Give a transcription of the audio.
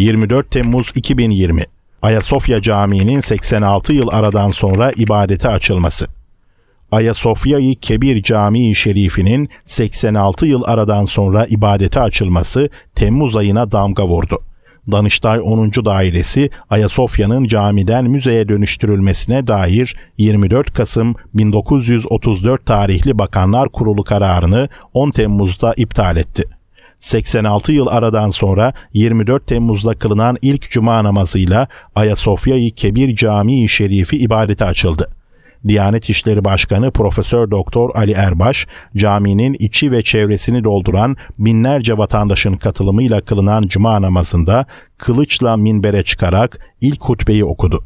24 Temmuz 2020 Ayasofya Camii'nin 86 yıl aradan sonra ibadete açılması. Ayasofya-i Kebir Camii Şerifi'nin 86 yıl aradan sonra ibadete açılması Temmuz ayına damga vurdu. Danıştay 10. Dairesi Ayasofya'nın camiden müzeye dönüştürülmesine dair 24 Kasım 1934 tarihli Bakanlar Kurulu kararını 10 Temmuz'da iptal etti. 86 yıl aradan sonra 24 Temmuz'da kılınan ilk cuma namazıyla Ayasofya-i Kebir Camii Şerifi ibadete açıldı. Diyanet İşleri Başkanı Profesör Doktor Ali Erbaş, caminin içi ve çevresini dolduran binlerce vatandaşın katılımıyla kılınan cuma namazında kılıçla minbere çıkarak ilk hutbeyi okudu.